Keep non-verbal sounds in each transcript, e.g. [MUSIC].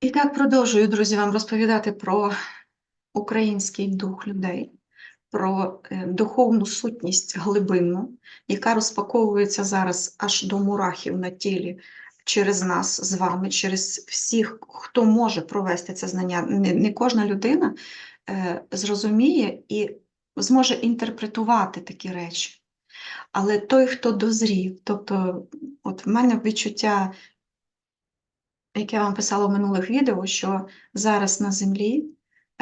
І так продовжую, друзі, вам розповідати про український дух людей, про е, духовну сутність глибинну, яка розпаковується зараз аж до мурахів на тілі через нас з вами, через всіх, хто може провести це знання. Не, не кожна людина е, зрозуміє і зможе інтерпретувати такі речі. Але той, хто дозрів, тобто, от в мене відчуття як я вам писала в минулих відео, що зараз на землі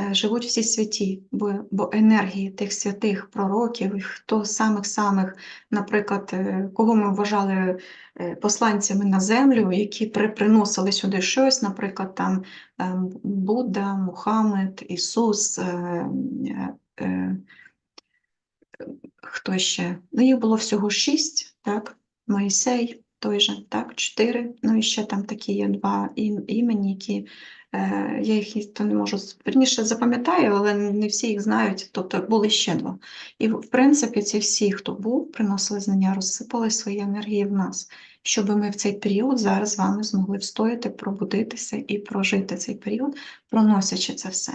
е, живуть всі святі, бо, бо енергії тих святих пророків, хто самих-самих, наприклад, е, кого ми вважали е, посланцями на землю, які при- приносили сюди щось, наприклад, там ем, Будда, Мухаммед, Ісус. Хто ще? Ну, їх було всього шість, так? Моїсей, той же, так, чотири. Ну і ще там такі є два імені, які е, я їх то не можу вірніше запам'ятаю, але не всі їх знають. Тобто були ще два. І в принципі, ці всі, хто був, приносили знання, розсипали свої енергії в нас, щоб ми в цей період зараз з вами змогли встояти, пробудитися і прожити цей період, проносячи це все.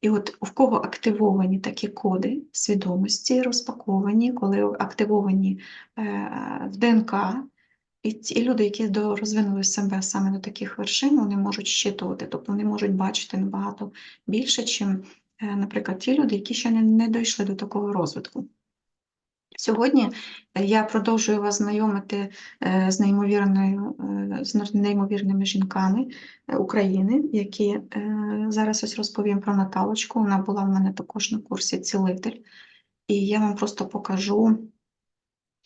І от в кого активовані такі коди свідомості, розпаковані, коли активовані е, в ДНК, і ті люди, які розвинули себе саме до таких вершин, вони можуть щитувати, тобто вони можуть бачити набагато більше, чим, е, наприклад, ті люди, які ще не, не дійшли до такого розвитку. Сьогодні е, я продовжую вас знайомити е, з з неймовірними жінками України, які зараз ось розповім про Наталочку. Вона була в мене також на курсі цілитель. І я вам просто покажу.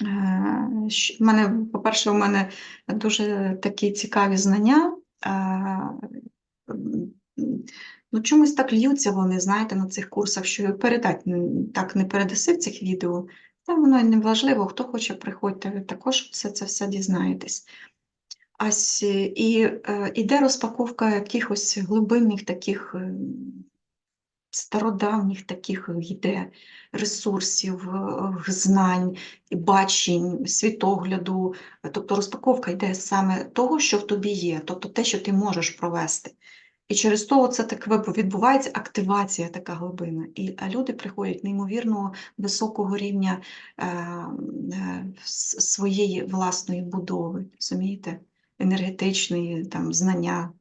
Е, В мене, по-перше, у мене дуже такі цікаві знання. е, Ну, чомусь так льються вони, знаєте, на цих курсах, що передати так не передаси в цих відео. Та воно й не важливо, хто хоче, приходьте, ви також все це все дізнаєтесь. Ось е, і е, іде розпаковка якихось глибинних таких е, стародавніх таких йде ресурсів, е, знань, бачень, світогляду. Тобто розпаковка йде саме того, що в тобі є, тобто те, що ти можеш провести. І через то це так відбувається активація така глибина. І а люди приходять неймовірно високого рівня е, е, своєї власної будови, розумієте? енергетичної там, знання.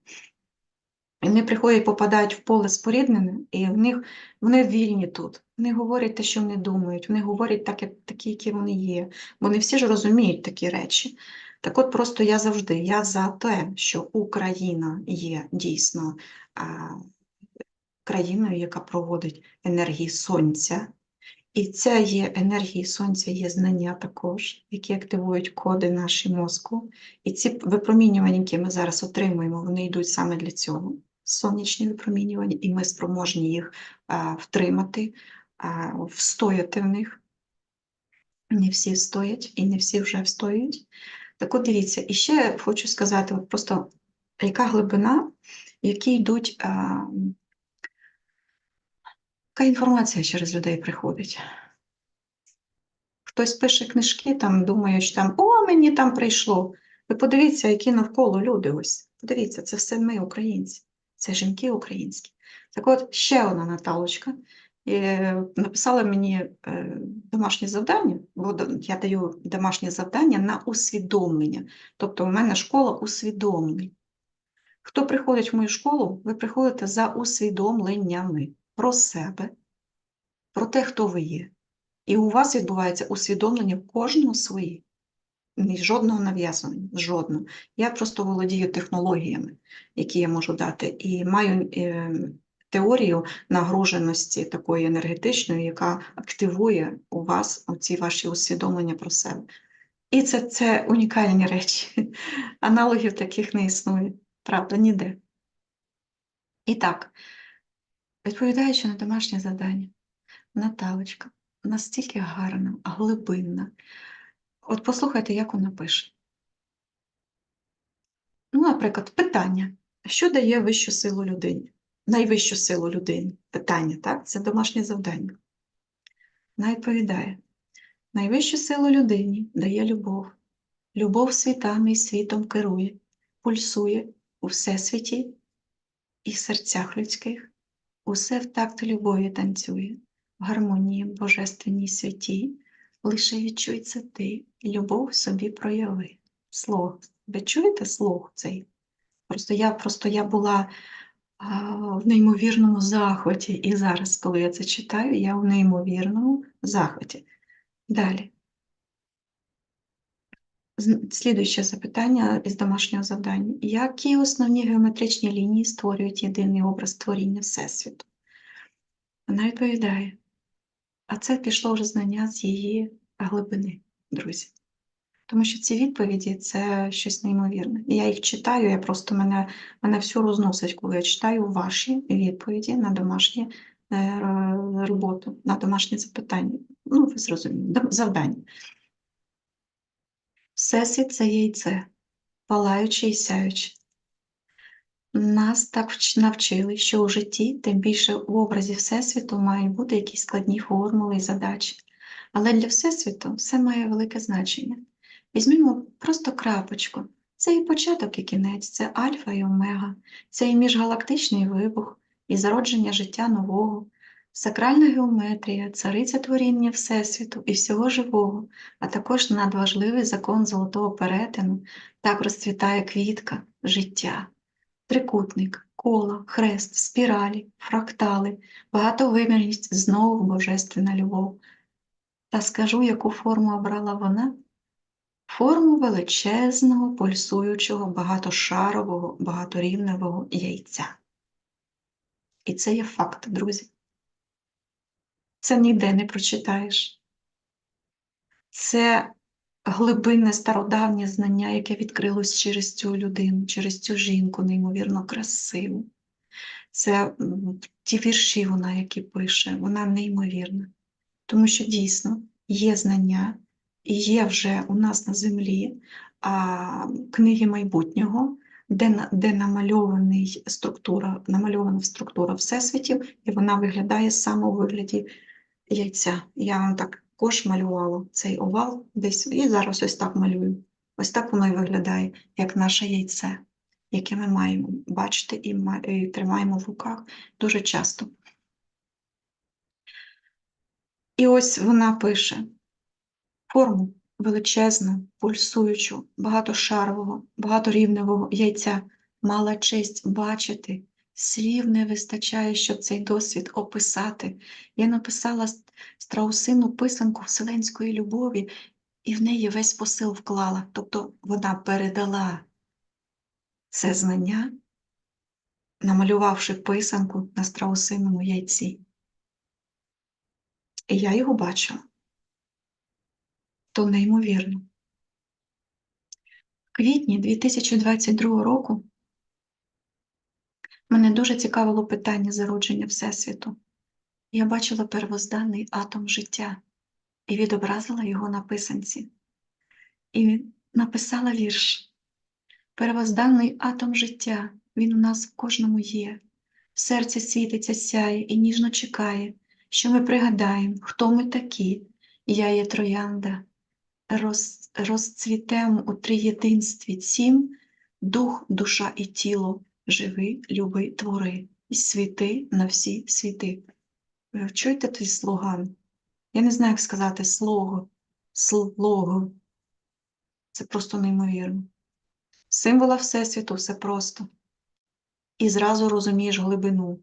Вони приходять, попадають в поле споріднене, і в них вони вільні тут. Вони говорять те, що вони думають, вони говорять так, як такі, які вони є. Вони всі ж розуміють такі речі. Так от просто я завжди, я за те, що Україна є дійсно а, країною, яка проводить енергії сонця. І це є енергії сонця, є знання також, які активують коди наші мозку. І ці випромінювання, які ми зараз отримуємо, вони йдуть саме для цього. Сонячні випромінювання, і ми спроможні їх а, втримати, а, встояти в них. Не всі встоять і не всі вже встоюють. Так от дивіться, і ще хочу сказати, от просто яка глибина, в якій йдуть, а, яка інформація через людей приходить. Хтось пише книжки, там думає, що там о, мені там прийшло. Ви подивіться, які навколо люди ось. Подивіться, це все ми, українці, це жінки українські. Так от ще одна Наталочка е, написала мені е, домашнє завдання, бо я даю домашнє завдання на усвідомлення. Тобто у мене школа усвідомлень. Хто приходить в мою школу, ви приходите за усвідомленнями про себе, про те, хто ви є. І у вас відбувається усвідомлення в кожному свої. Жодного нав'язування, жодного. Я просто володію технологіями, які я можу дати, і маю е, теорію нагруженості такої енергетичної, яка активує у вас ці ваші усвідомлення про себе. І це, це унікальні речі. [LAUGHS] Аналогів таких не існує, правда, ніде. І так, відповідаючи на домашнє завдання, Наталочка настільки гарна, глибинна. От послухайте, як вона пише. Ну, наприклад, питання. Що дає вищу силу людині? Найвищу силу людині? Питання, так? Це домашнє завдання. Вона відповідає: найвищу силу людині дає любов. Любов світами і світом керує, пульсує у всесвіті і серцях людських. Усе в такт любові танцює, в гармонії божественній святі. Лише відчуй ти, любов собі прояви. Слог. Ви чуєте слог цей? Просто я, просто я була а, в неймовірному захваті. І зараз, коли я це читаю, я в неймовірному захваті. Далі. Слідуюче запитання із домашнього завдання. Які основні геометричні лінії створюють єдиний образ творіння Всесвіту? Вона відповідає, а це пішло вже знання з її глибини, друзі. Тому що ці відповіді це щось неймовірне. Я їх читаю, я просто мене, мене все розносить, коли я читаю ваші відповіді на домашні е, роботу, на домашні запитання. Ну, ви зрозуміли, завдання. Всесвіт це яйце, палаюче і сяюче. Нас так навчили, що у житті, тим більше в образі Всесвіту, мають бути якісь складні формули і задачі. Але для Всесвіту все має велике значення. Візьмімо просто крапочку. Це і початок, і кінець, це альфа і омега, це і міжгалактичний вибух, і зародження життя нового, сакральна геометрія, цариця творіння Всесвіту і всього живого, а також надважливий закон золотого перетину, так розцвітає квітка, життя. Трикутник, коло, хрест, спіралі, фрактали, багатовимірність, знову божественна любов. Та скажу, яку форму обрала вона? Форму величезного, пульсуючого, багатошарового, багаторівневого яйця. І це є факт, друзі. Це ніде не прочитаєш. Це глибинне стародавнє знання, яке відкрилось через цю людину, через цю жінку, неймовірно красиву. Це ті вірші, вона, які пише, вона неймовірна. Тому що дійсно є знання, і є вже у нас на землі а, книги майбутнього, де, де структура, намальована структура всесвітів, і вона виглядає саме у вигляді яйця. Я вам також малювала цей овал десь, і зараз ось так малюю. Ось так воно і виглядає, як наше яйце, яке ми маємо бачити і, і тримаємо в руках дуже часто. І ось вона пише форму величезну, пульсуючу, багатошарового, багаторівневого яйця мала честь бачити. Слів не вистачає, щоб цей досвід описати. Я написала страусину писанку вселенської любові, і в неї весь посил вклала. Тобто вона передала це знання, намалювавши писанку на страусиному яйці. І я його бачила. То неймовірно. В квітні 2022 року мене дуже цікавило питання зародження Всесвіту. Я бачила первозданний атом життя і відобразила його на писанці. І написала вірш. Первозданний атом життя, він у нас в кожному є. В серці світиться сяє і ніжно чекає, що ми пригадаємо, хто ми такі. Я є троянда, роз, розцвітем у триєдинстві цім, дух, душа і тіло, живи, люби, твори, і світи на всі світи. Ви чуєте той слоган? Я не знаю, як сказати слово, слого. Це просто неймовірно. Символа Всесвіту все просто. І зразу розумієш глибину.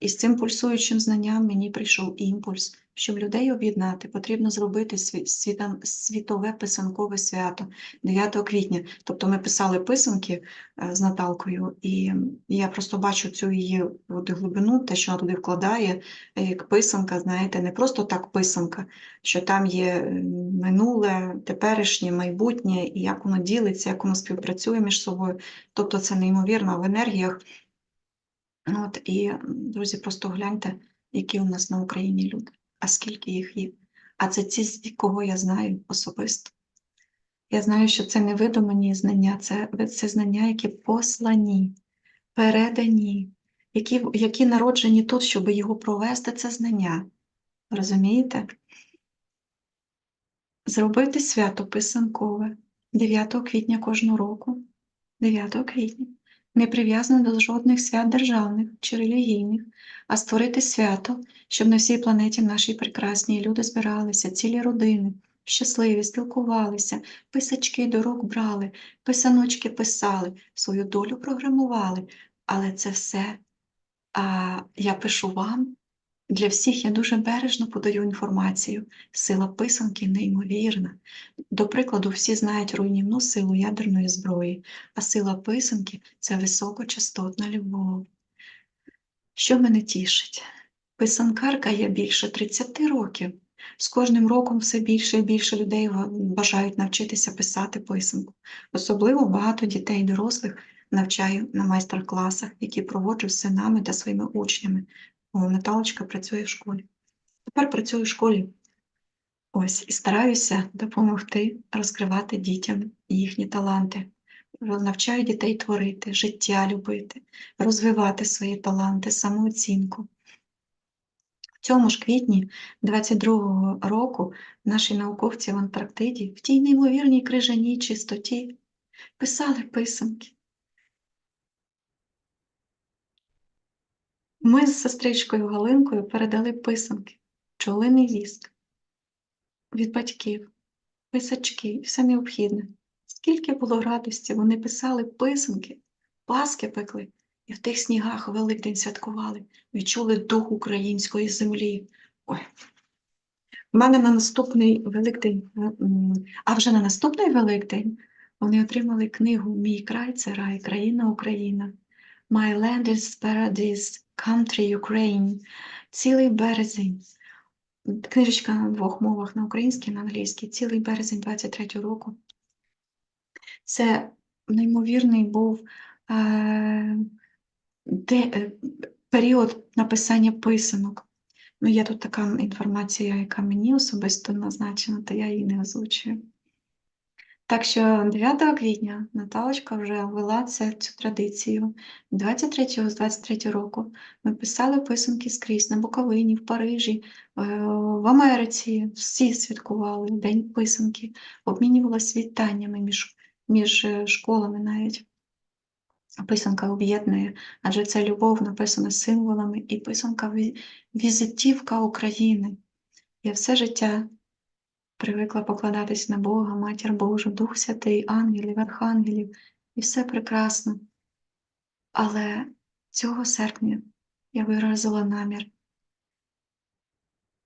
І з цим пульсуючим знанням мені прийшов імпульс, щоб людей об'єднати, потрібно зробити сві- світа- світове писанкове свято 9 квітня. Тобто ми писали писанки е, з Наталкою, і я просто бачу цю її от глибину, те, що вона туди вкладає, як писанка, знаєте, не просто так писанка, що там є е, минуле, теперішнє, майбутнє, і як воно ділиться, як воно співпрацює між собою. Тобто це неймовірно в енергіях. От, і, друзі, просто гляньте, які у нас на Україні люди, а скільки їх є. А це ті, кого я знаю особисто. Я знаю, що це не видумані знання, це, це знання, які послані, передані, які, які народжені тут, щоб його провести, це знання. Розумієте? Зробити свято писанкове 9 квітня кожного року. 9 квітня. Не прив'язано до жодних свят державних чи релігійних, а створити свято, щоб на всій планеті нашій прекрасній люди збиралися, цілі родини, щасливі, спілкувалися, писачки до рук брали, писаночки писали, свою долю програмували. Але це все а, я пишу вам. Для всіх я дуже бережно подаю інформацію. Сила писанки неймовірна. До прикладу, всі знають руйнівну силу ядерної зброї, а сила писанки це високочастотна любов. Що мене тішить? Писанкарка я більше 30 років. З кожним роком все більше і більше людей бажають навчитися писати писанку. Особливо багато дітей і дорослих навчаю на майстер-класах, які проводжу з синами та своїми учнями. Наталочка працює в школі. Тепер працюю в школі. Ось і стараюся допомогти розкривати дітям їхні таланти. Навчаю дітей творити, життя любити, розвивати свої таланти, самооцінку. В цьому ж квітні 22-го року наші науковці в Антарктиді в тій неймовірній крижаній чистоті писали писанки. Ми з сестричкою Галинкою передали писанки, пчолиний віск. Від батьків, писачки. І все необхідне. Скільки було радості, вони писали писанки, паски пекли, і в тих снігах Великдень святкували, відчули дух української землі. Ой. У мене на наступний Великдень, а вже на наступний Великдень вони отримали книгу Мій край це рай, країна Україна. My land is paradise, country Ukraine. Цілий березень. Книжечка на двох мовах на українській на англійській. Цілий березень 23-го року. Це неймовірний був е, де, е, період написання писанок. Ну, є тут така інформація, яка мені особисто назначена, то я її не озвучую. Так що 9 квітня Наталочка вже ввела цю традицію. 23 з 23 року ми писали писанки скрізь на Буковині, в Парижі, е, в Америці. Всі святкували День писанки, обмінювалися вітаннями між, між е, школами навіть. Писанка об'єднує, адже це любов написана символами, і писанка візитівка України. Я все життя привикла покладатись на Бога, Матір Божу, Дух Святий, ангелів, архангелів, і все прекрасно. Але цього серпня я виразила намір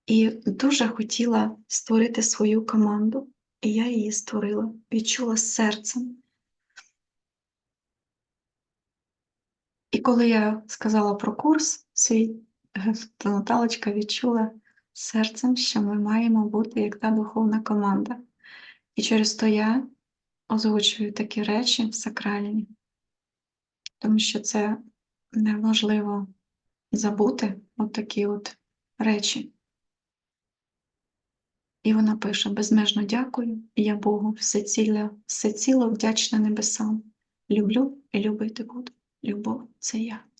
і дуже хотіла створити свою команду, і я її створила, відчула серцем. І коли я сказала про курс свій, [LAUGHS] то Наталочка відчула серцем, що ми маємо бути як та духовна команда. І через то я озвучую такі речі сакральні, тому що це неможливо забути от такі от речі. І вона пише: безмежно дякую, я Богу, всеціло, всеціло вдячна небесам. Люблю і любити буду. Любов це я.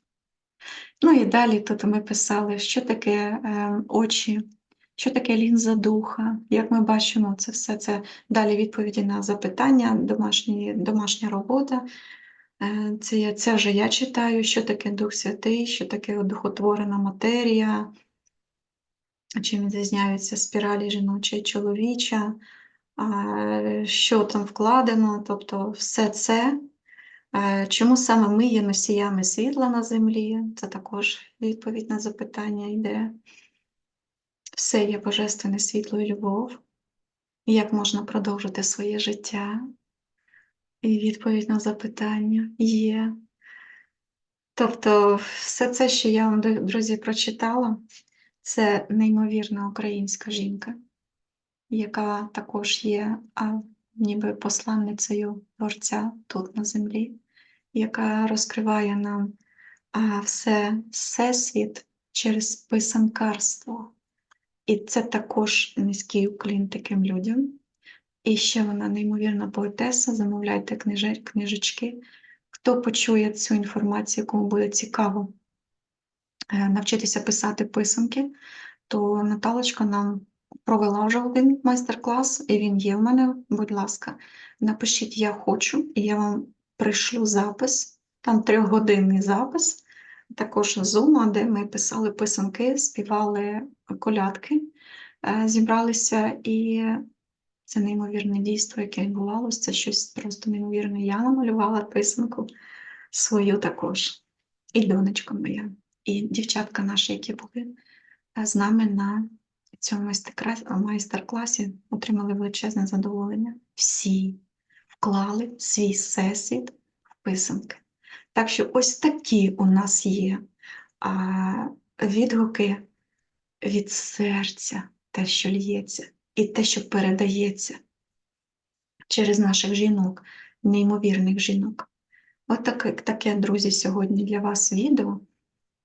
Ну і далі тут ми писали, що таке е, очі, що таке лінза духа. Як ми бачимо, це все це далі відповіді на запитання, домашні, домашня робота. Е, це, це вже я читаю, що таке Дух Святий, що таке духотворена матерія, чим відрізняються спіралі жіноча і чоловіча, а, що там вкладено, тобто все це. Е, Чому саме ми є носіями світла на землі? Це також відповідь на запитання йде. Все є божественне світло і любов. Як можна продовжити своє життя? І відповідь на запитання є. Тобто, все це, що я вам, друзі, прочитала, це неймовірна українська жінка, яка також є ніби посланницею Творця тут на землі, яка розкриває нам все, всесвіт через писанкарство. І це також низький уклін таким людям. І ще вона неймовірна поетеса, замовляйте книжечки, книжечки. Хто почує цю інформацію, кому буде цікаво е, навчитися писати писанки, то Наталочка нам провела вже один майстер-клас, і він є в мене. Будь ласка, напишіть Я хочу, і я вам пришлю запис Там трьохгодинний запис, також зума, де ми писали писанки, співали колядки, е, зібралися, і це неймовірне дійство, яке відбувалося. Це щось просто неймовірне. Я намалювала писанку свою також, і донечка моя, і дівчатка наші, які були е, з нами на цьому майстер-класі, отримали величезне задоволення. Всі вклали свій всесвіт в писанки. Так що ось такі у нас є а, відгуки від серця, те, що лється, і те, що передається через наших жінок, неймовірних жінок. От таке, таке, друзі, сьогодні для вас відео.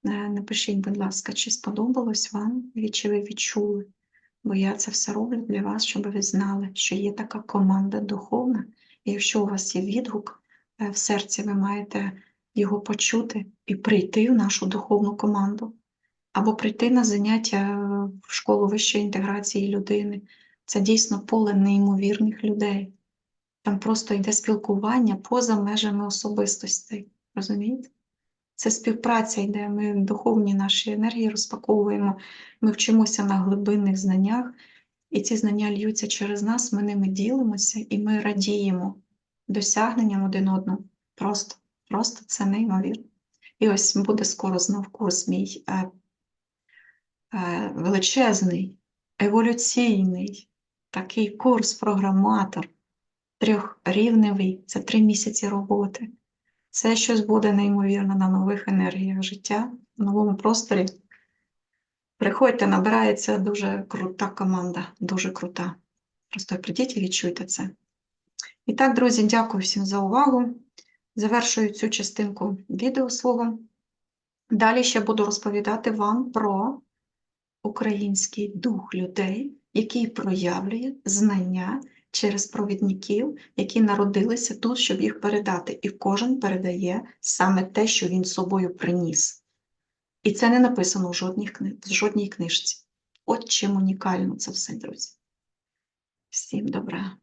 Е, Напишіть, будь ласка, чи сподобалось вам, чи ви відчули. Бо я це все роблю для вас, щоб ви знали, що є така команда духовна, і якщо у вас є відгук е, в серці, ви маєте його почути і прийти в нашу духовну команду, або прийти на заняття в школу вищої інтеграції людини. Це дійсно поле неймовірних людей. Там просто йде спілкування поза межами особистостей. Розумієте? Це співпраця йде, ми духовні наші енергії розпаковуємо, ми вчимося на глибинних знаннях, і ці знання льються через нас, ми ними ділимося і ми радіємо досягненням один одного. Просто, просто це неймовірно. І ось буде скоро знов курс мій е, е, величезний, еволюційний, такий курс програматор, трьохрівневий, це три місяці роботи. Це щось буде неймовірно на нових енергіях життя, в новому просторі. Приходьте, набирається дуже крута команда, дуже крута. Просто прийдіть і відчуйте це. І так, друзі, дякую всім за увагу. Завершую цю частинку відео свого. Далі ще буду розповідати вам про український дух людей, який проявлює знання через провідників, які народилися тут, щоб їх передати. І кожен передає саме те, що він собою приніс. І це не написано в жодній, в жодній книжці. От чим унікально це все, друзі. Всім добра.